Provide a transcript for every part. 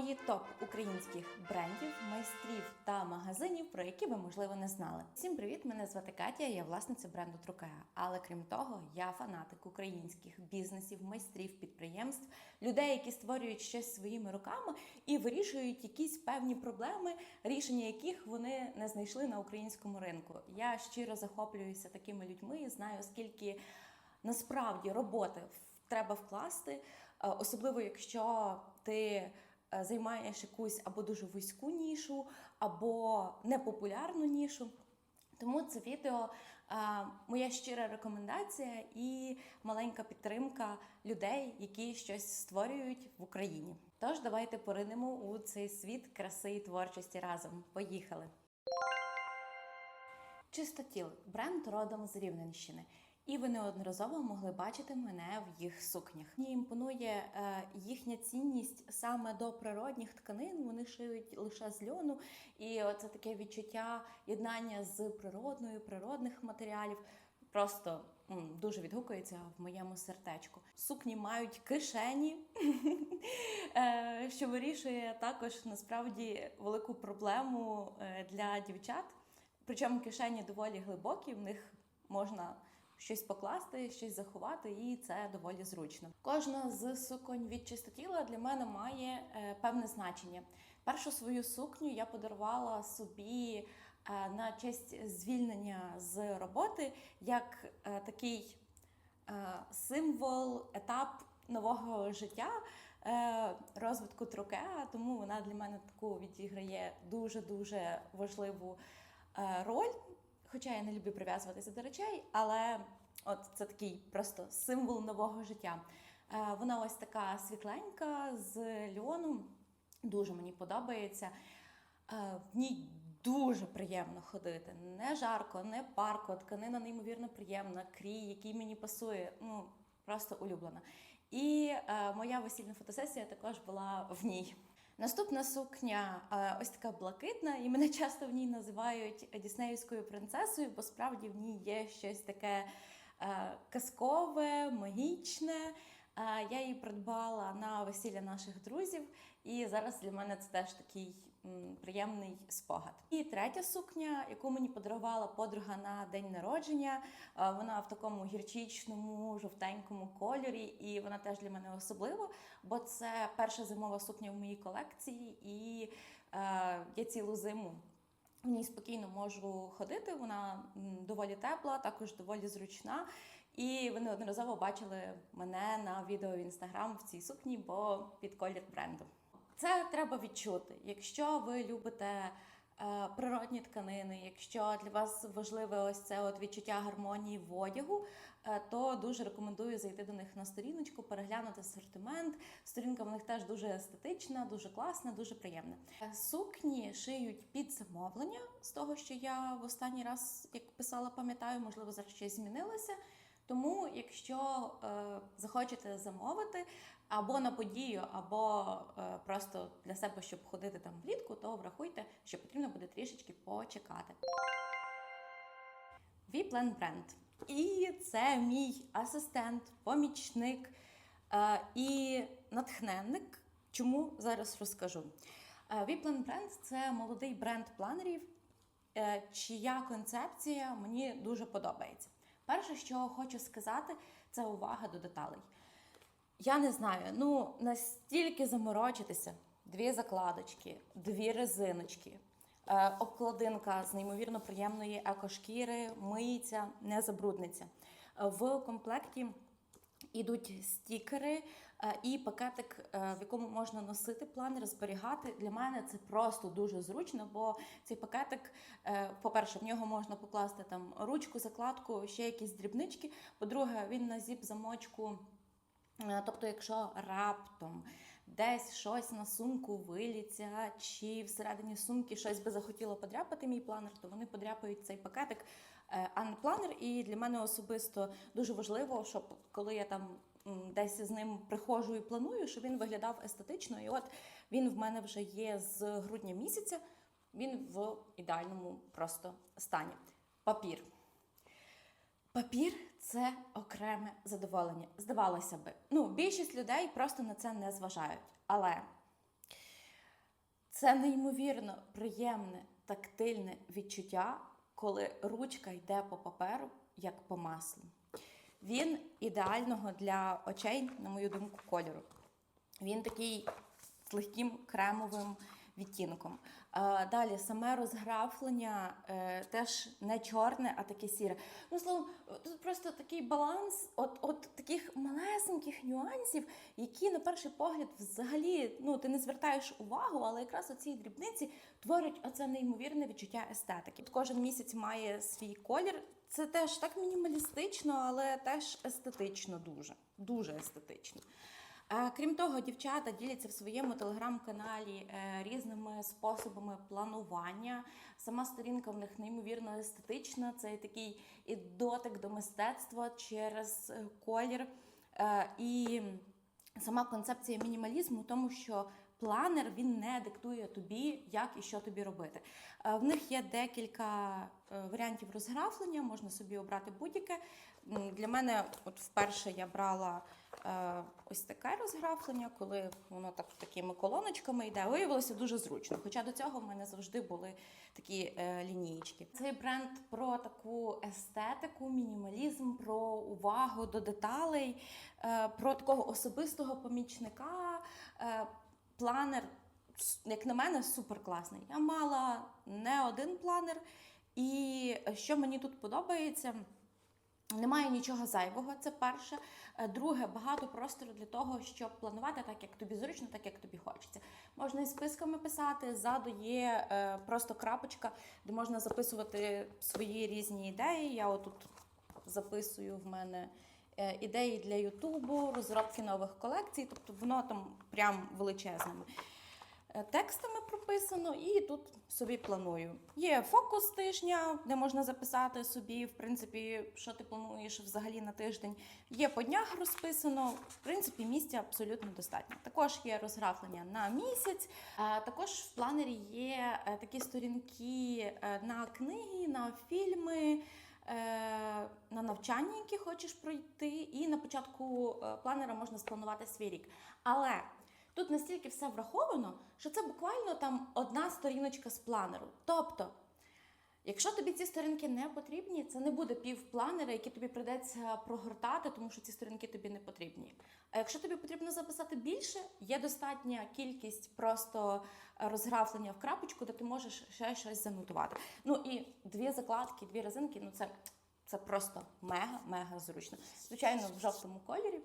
Мої топ українських брендів, майстрів та магазинів, про які ви можливо не знали. Всім привіт! Мене звати Катя, я власниця бренду Трукеа. Але крім того, я фанатик українських бізнесів, майстрів, підприємств, людей, які створюють щось своїми руками і вирішують якісь певні проблеми, рішення яких вони не знайшли на українському ринку. Я щиро захоплююся такими людьми, знаю скільки насправді роботи треба вкласти, е, особливо якщо ти займаєш якусь або дуже вузьку нішу, або непопулярну нішу. Тому це відео е, моя щира рекомендація і маленька підтримка людей, які щось створюють в Україні. Тож давайте поринемо у цей світ краси і творчості разом. Поїхали! Чистотіл бренд родом з Рівненщини. І ви неодноразово могли бачити мене в їх сукнях. Мені імпонує е, їхня цінність саме до природних тканин. Вони шиють лише з льону, і це таке відчуття єднання з природною, природних матеріалів. Просто дуже відгукується в моєму сердечку. Сукні мають кишені, е, що вирішує також насправді велику проблему е, для дівчат. Причому кишені доволі глибокі, в них можна щось покласти, щось заховати, і це доволі зручно. Кожна з суконь від чистотіла для мене має е, певне значення. Першу свою сукню я подарувала собі е, на честь звільнення з роботи як е, такий символ, етап нового життя, розвитку трукеа, тому вона для мене таку відіграє дуже дуже важливу роль. Хоча я не люблю прив'язуватися до речей, але от це такий просто символ нового життя. Е, Вона ось така світленька з льону, дуже мені подобається. Е, В ній дуже приємно ходити. Не жарко, не парко, тканина неймовірно приємна, крій, який мені пасує. Ну, просто улюблена. І е, моя весільна фотосесія також була в ній. Наступна сукня е, ось така блакитна, і мене часто в ній називають Діснеївською принцесою, бо справді в ній є щось таке е, казкове, магічне. Е, Я її придбала на весілля наших друзів, і зараз для мене це теж такий приємний спогад. І третя сукня, яку мені подарувала подруга на день народження. е, Вона в такому гірчичному, жовтенькому кольорі, і вона теж для мене особлива, бо це перша зимова сукня в моїй колекції, і е, я цілу зиму в ній спокійно можу ходити. Вона доволі тепла, також доволі зручна. І ви неодноразово бачили мене на відео в інстаграм в цій сукні, бо під колір бренду. Це треба відчути. Якщо ви любите е, природні тканини, якщо для вас важливе ось це от відчуття гармонії в одягу, е, то дуже рекомендую зайти до них на сторіночку, переглянути асортимент. Сторінка в них теж дуже естетична, дуже класна, дуже приємна. Е, Сукні шиють під замовлення з того, що я в останній раз, як писала, пам'ятаю, можливо, зараз щось змінилося. Тому, якщо е, захочете замовити або на подію, або е, просто для себе, щоб ходити там влітку, то врахуйте, що потрібно буде трішечки почекати. Віплен бренд. І це мій асистент, помічник е, і натхненник. Чому зараз розкажу? Віплен бренд це молодий бренд планерів, е, чия концепція мені дуже подобається. Перше, що хочу сказати, це увага до деталей. Я не знаю, ну настільки заморочитися. Дві закладочки, дві резиночки, е, обкладинка з неймовірно приємної екошкіри, миється, не забрудниться. В комплекті Ідуть стікери е, і пакетик, е, в якому можна носити планер, зберігати. Для мене це просто дуже зручно, бо цей пакетик, е, по-перше, в нього можна покласти там ручку, закладку, ще якісь дрібнички. По-друге, він на зіп-замочку. Е, Тобто, якщо раптом десь щось на сумку виліться, чи всередині сумки щось би захотіло подряпати мій планер, то вони подряпають цей пакетик, е, а не планер. І для мене особисто дуже важливо, щоб коли я там десь з ним приходжу і планую, щоб він виглядав естетично. І от він в мене вже є з грудня місяця. Він в ідеальному просто стані. Папір. Папір це окреме задоволення. Здавалося би. Ну, більшість людей просто на це не зважають. Але Це неймовірно приємне тактильне відчуття, коли ручка йде по паперу як по маслу. Він ідеального для очей, на мою думку, кольору. Він такий з легким кремовим відтінком. Е, Далі саме розграфлення е, теж не чорне, а таке сіре. Ну, словом, тут просто такий баланс от, от таких малесеньких нюансів, які на перший погляд взагалі ну, ти не звертаєш увагу, але якраз оці дрібниці творять оце неймовірне відчуття естетики. Кожен місяць має свій колір. Це теж так мінімалістично, але теж естетично дуже. Дуже естетично. Е, Крім того, дівчата діляться в своєму телеграм-каналі е, різними способами планування. Сама сторінка в них неймовірно естетична. Це такий і дотик до мистецтва через е, колір. І сама концепція мінімалізму, тому що планер він не диктує тобі, як і що тобі робити. Е, В них є декілька е, варіантів розграфлення, можна собі обрати будь-яке. Для мене, от вперше я брала е, ось таке розграфлення, коли воно так такими колоночками йде. Виявилося дуже зручно. Хоча до цього в мене завжди були такі лінієчки. Цей бренд про таку естетику, мінімалізм, про увагу до деталей, про такого особистого помічника. Планер, як на мене, супер класний. Я мала не один планер, і що мені тут подобається. Немає нічого зайвого, це перше. Е, Друге, багато простору для того, щоб планувати так, як тобі зручно, так як тобі хочеться. Можна і списками писати. Ззаду є е, просто крапочка, де можна записувати свої різні ідеї. Я отут записую в мене ідеї для Ютубу, розробки нових колекцій, тобто воно там прям величезними. Е, Текстами прописано, і тут собі планую. Є фокус тижня, де можна записати собі, в принципі, що ти плануєш взагалі на тиждень. Є по днях розписано. В принципі, місця абсолютно достатньо. Також є розграфлення на місяць. Е, Також в планері є е, такі сторінки е, на книги, на фільми. Е, На навчання, які хочеш пройти, і на початку е, планера можна спланувати свій рік. Але Тут настільки все враховано, що це буквально там одна сторіночка з планеру. Тобто, якщо тобі ці сторінки не потрібні, це не буде півпланера, який тобі прийдеться прогортати, тому що ці сторінки тобі не потрібні. А якщо тобі потрібно записати більше, є достатня кількість просто е, розграфлення в крапочку, де ти можеш ще щось занотувати. Ну і дві закладки, дві резинки, ну це, це просто мега-мега зручно. Звичайно, в жовтому кольорі.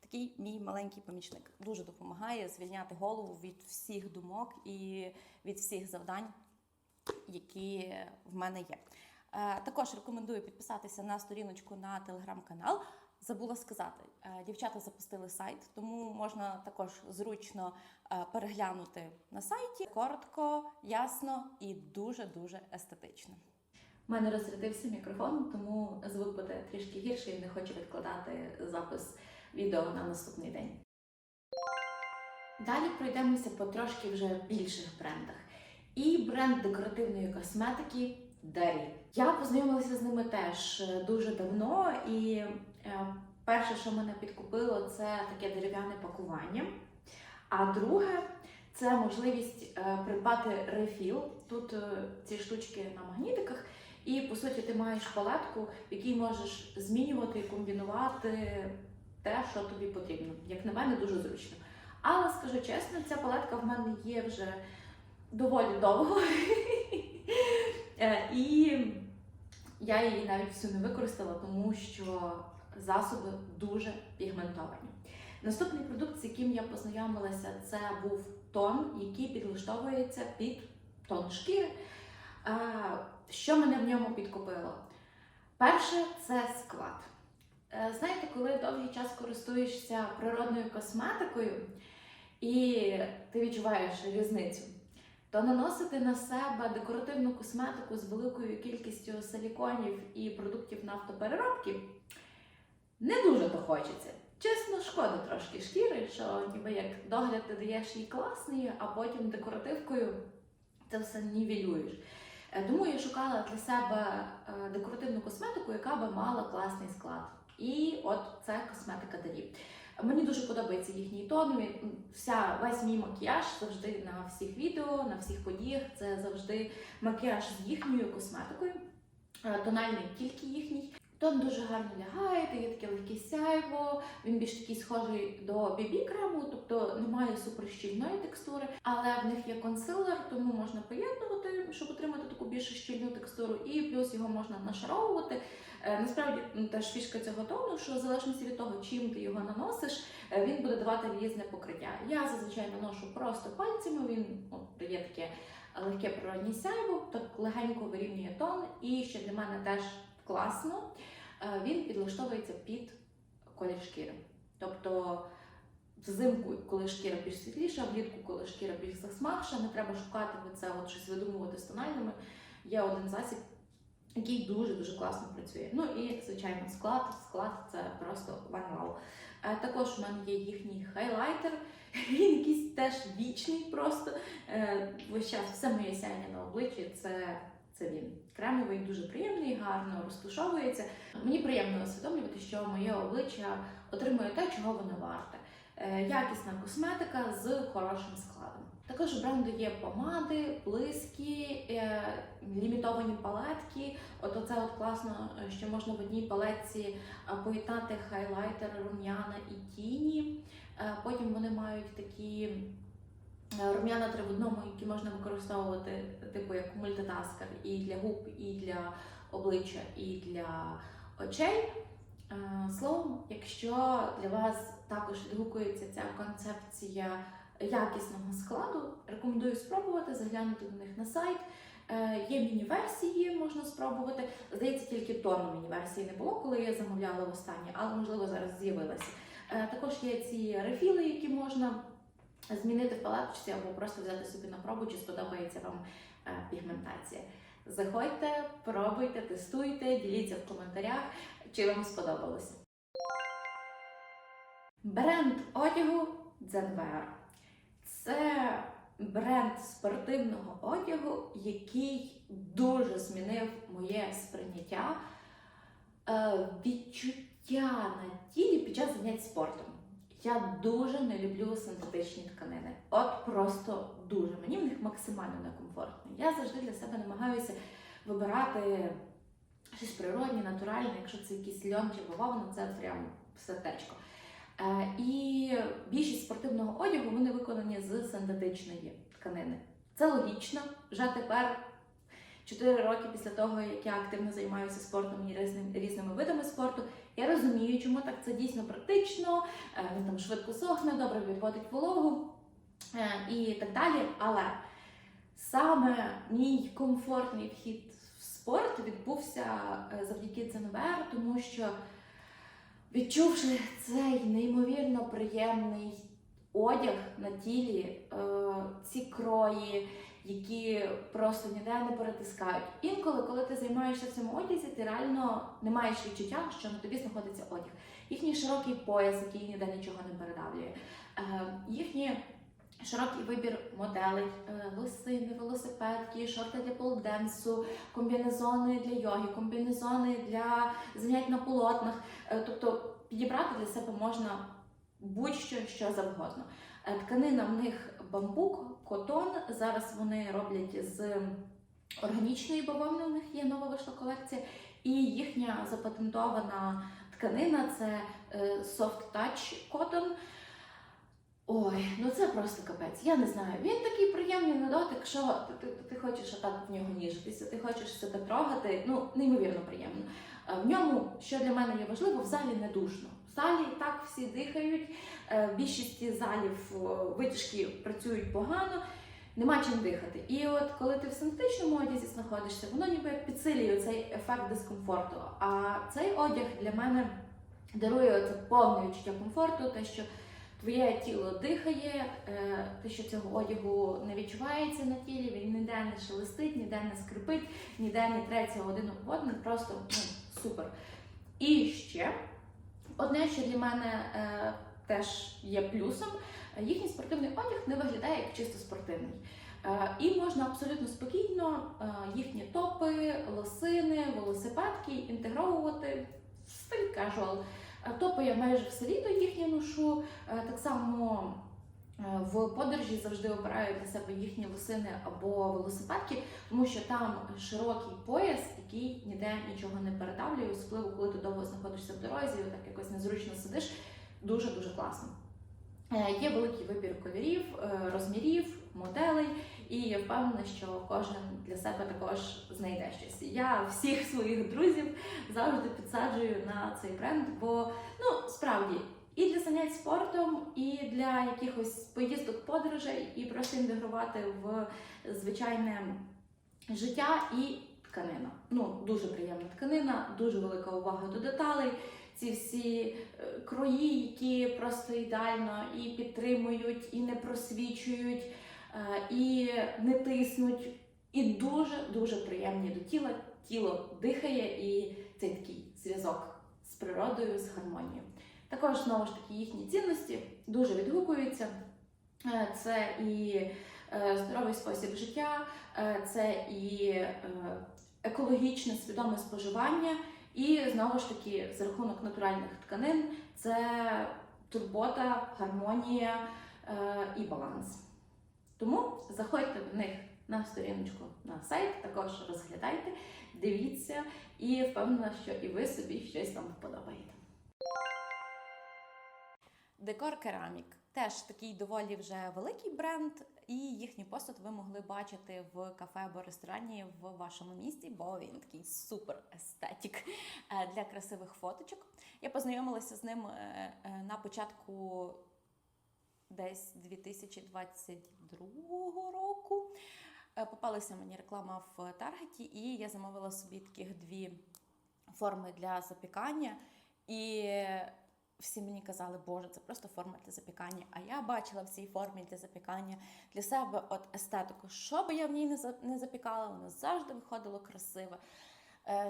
Такий мій маленький помічник дуже допомагає звільняти голову від всіх думок і від всіх завдань, які в мене є. Е, Також рекомендую підписатися на сторіночку на телеграм-канал. Забула сказати, е, дівчата запустили сайт, тому можна також зручно е, переглянути на сайті. Коротко, ясно і дуже дуже естетично. У мене розрядився мікрофон, тому звук буде трішки гірший. Не хочу відкладати запис відео на наступний день. Далі пройдемося по трошки вже більших брендах. І бренд декоративної косметики Дері. Я познайомилася з ними теж е, дуже давно, і е, перше, що мене підкупило, це таке дерев'яне пакування. А друге це можливість е, придбати рефіл. Тут ці штучки на магнітиках, і по суті ти маєш палетку, в якій можеш змінювати і комбінувати те, що тобі потрібно. Як на мене, дуже зручно. Але скажу чесно, ця палетка в мене є вже доволі довго. Е, І я її навіть всю не використала, тому що засоби дуже пігментовані. Наступний продукт, з яким я познайомилася, це був тон, який підлаштовується під тон шкіри. Е, Що мене в ньому підкупило? Перше це склад. Е, Знаєте, коли довгий час користуєшся природною косметикою і ти відчуваєш різницю, то наносити на себе декоративну косметику з великою кількістю силіконів і продуктів нафтопереробки не дуже то хочеться. Чесно, шкода трошки шкіри, що ніби як догляд ти даєш їй класний, а потім декоративкою це все нівелюєш. Е, Тому я шукала для себе е, декоративну косметику, яка би мала класний склад. І от це косметика Дарі. Мені дуже подобається їхній тон. Вся весь мій макіяж завжди на всіх відео, на всіх подіях. Це завжди макіяж з їхньою косметикою. Е, Тональний тільки їхній. Тон дуже гарно лягає, дає таке легке сяйво. Він більш такий схожий до BB крему, тобто немає суперщільної текстури, але в них є консилер, тому можна поєднувати, щоб отримати таку більш щільну текстуру, і плюс його можна нашаровувати. Е, Насправді теж фішка цього тону, що в залежності від того, чим ти його наносиш, е, він буде давати різне покриття. Я зазвичай наношу просто пальцями, він от, дає таке легке природнє сяйво, так легенько вирівнює тон. І що для мене теж класно, він підлаштовується під колір шкіри. Тобто взимку, коли шкіра більш світліша, влітку, коли шкіра більш засмагша, не треба шукати це от щось видумувати з тональними. Є один засіб, який дуже-дуже класно працює. Ну і, звичайно, склад. Склад це просто вау. Е, Також у мене є їхній хайлайтер. Він якийсь теж вічний просто. Е, Весь час все моє сяйня на обличчі це, це він. Кремовий, дуже приємний, гарно розтушовується. Мені приємно усвідомлювати, що моє обличчя отримує те, чого воно варте. Е, Якісна косметика з хорошим складом. Також у бренду є помади, блиски, е, лімітовані палетки. От оце от класно, е, що можна в одній палетці поєднати хайлайтер, рум'яна і тіні. Потім вони мають такі рум'яна три в одному, які можна використовувати типу як мультитаскер і для губ, і для обличчя, і для очей. Е, Словом, якщо для вас також відгукується ця концепція якісного складу, рекомендую спробувати заглянути до них на сайт. Е, Є міні-версії, можна спробувати. Здається, тільки тону міні-версії не було, коли я замовляла востаннє, але можливо зараз з'явилася. Е, Також є ці рефіли, які можна змінити в або просто взяти собі на пробу, чи сподобається вам е, пігментація. Заходьте, пробуйте, тестуйте, діліться в коментарях, чи вам сподобалося. Бренд одягу Zenwear. Це бренд спортивного одягу, який дуже змінив моє сприйняття, е, відчуття на тілі під час занять спортом. Я дуже не люблю синтетичні тканини. От просто дуже. Мені в них максимально некомфортно. Я завжди для себе намагаюся вибирати щось природне, натуральне, якщо це якийсь льон чи бавовна, це прям сердечко. Е, І більшість спортивного одягу вони виконані з синтетичної тканини. Це логічно. Вже тепер, 4 роки після того, як я активно займаюся спортом і різними видами спорту, я розумію, чому так це дійсно практично. е, Він там швидко сохне, добре відводить вологу е, і так далі. Але саме мій комфортний вхід в спорт відбувся е, завдяки ЦНВР, тому що відчувши цей неймовірно приємний одяг на тілі, ці крої, які просто ніде не перетискають. Інколи, коли ти займаєшся в цьому одязі, ти реально не маєш відчуття, що на тобі знаходиться одяг. Їхній широкий пояс, який ніде нічого не передавлює. Е, їхні Широкий вибір моделей, е, лосини, велосипедки, шорти для полденсу, комбінезони для йоги, комбінезони для занять на полотнах. Е, Тобто підібрати для себе можна будь-що що завгодно. Е, Тканина в них бамбук, котон. Зараз вони роблять з органічної бавовни. У них є нова вийшла колекція, і їхня запатентована тканина це е, Soft Touch Cotton. Ой, ну це просто капець. Я не знаю. Він такий приємний на дотик, що ти, ти, ти хочеш отак в нього ніжитися, ти хочеш себе трогати. Ну, неймовірно приємно. Е, В ньому, що для мене є важливо, в залі не душно. В залі і так всі дихають. е, В більшості залів витяжки працюють погано, нема чим дихати. І от коли ти в синтетичному одязі знаходишся, воно ніби підсилює цей ефект дискомфорту. А цей одяг для мене дарує це повне відчуття комфорту, те, що твоє тіло дихає, е, те, що цього одягу не відчувається на тілі, він ніде не шелестить, ніде не скрипить, ніде не треться один об один, просто ну, супер. І ще одне, що для мене е, теж є плюсом, їхній спортивний одяг не виглядає як чисто спортивний. Е, І можна абсолютно спокійно е, їхні топи, лосини, велосипедки інтегровувати в стиль casual. Е, Топи я майже все літо їхні ношу. Е, Так само в подорожі завжди обираю для себе їхні лосини або велосипедки, тому що там широкий пояс, який ніде нічого не передавлює, особливо коли ти довго знаходишся в дорозі, так якось незручно сидиш. Дуже дуже класно. Е, Є великий вибір кольорів, е, розмірів, моделей, і я впевнена, що кожен для себе також знайде щось. Я всіх своїх друзів завжди підсаджую на цей бренд, бо ну справді і для занять спортом, і для якихось поїздок, подорожей, і просто інтегрувати в звичайне життя і тканина. Ну дуже приємна тканина, дуже велика увага до деталей. Ці всі е, крої, які просто ідеально і підтримують, і не просвічують, е, і не тиснуть, і дуже дуже приємні до тіла. Тіло дихає, і цей такий зв'язок з природою, з гармонією. Також знову ж таки їхні цінності дуже відгукуються. Е, Це і е, здоровий спосіб життя, е, це і екологічне свідоме споживання. І знову ж таки, за рахунок натуральних тканин, це турбота, гармонія і баланс. Тому заходьте до них на сторіночку на сайт, також розглядайте, дивіться, і впевнена, що і ви собі щось там вподобаєте. Декор Керамік теж такий доволі вже великий бренд, і їхній посуд ви могли бачити в кафе або ресторані в вашому місті, бо він такий супер естетік е, для красивих фоточок. Я познайомилася з ним е, е, на початку десь 2022 року. Попалася мені реклама в Таргеті, і я замовила собі таких дві форми для запікання. І всі мені казали, Боже, це просто форма для запікання. А я бачила в цій формі для запікання для себе от естетику. Що би я в ній не запікала, воно завжди виходило красиве.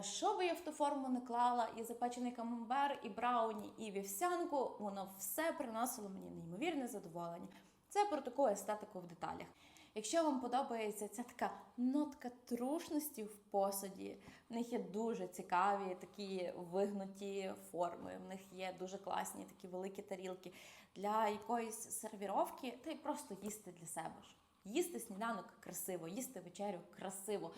Що би я в ту форму не клала, і запечений камамбер, і брауні, і вівсянку, воно все приносило мені неймовірне задоволення. Це про таку естетику в деталях. Якщо вам подобається ця така нотка трушності в посуді, в них є дуже цікаві такі вигнуті форми, в них є дуже класні такі великі тарілки для якоїсь сервіровки, та й просто їсти для себе ж. Їсти сніданок красиво, їсти вечерю красиво,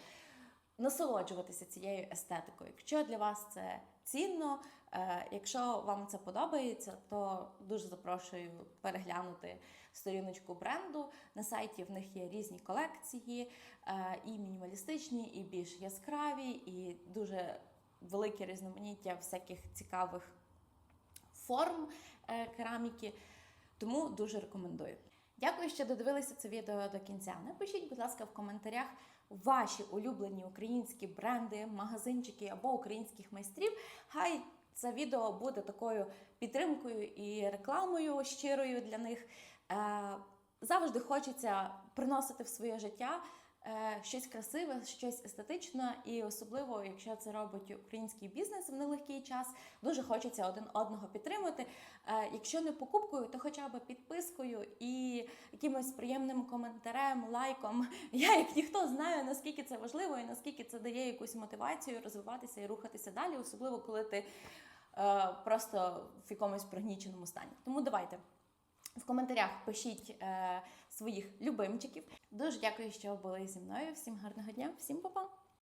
насолоджуватися цією естетикою. Якщо для вас це цінно, е, якщо вам це подобається, то дуже запрошую переглянути сторіночку бренду. На сайті в них є різні колекції, е, і мінімалістичні, і більш яскраві, і дуже велике різноманіття всяких цікавих форм е, кераміки. Тому дуже рекомендую. Дякую, що додивилися це відео до кінця. Напишіть, будь ласка, в коментарях ваші улюблені українські бренди, магазинчики або українських майстрів. Хай це відео буде такою підтримкою і рекламою щирою для них. Е, Завжди хочеться приносити в своє життя щось красиве, щось естетичне, і особливо, якщо це робить український бізнес в нелегкий час, дуже хочеться один одного підтримати. Е, Якщо не покупкою, то хоча б підпискою і якимось приємним коментарем, лайком. Я, як ніхто, знаю, наскільки це важливо і наскільки це дає якусь мотивацію розвиватися і рухатися далі, особливо коли ти е, просто в якомусь пригніченому стані. Тому давайте. В коментарях пишіть е, своїх любимчиків. Дуже дякую, що були зі мною. Всім гарного дня, всім па-па!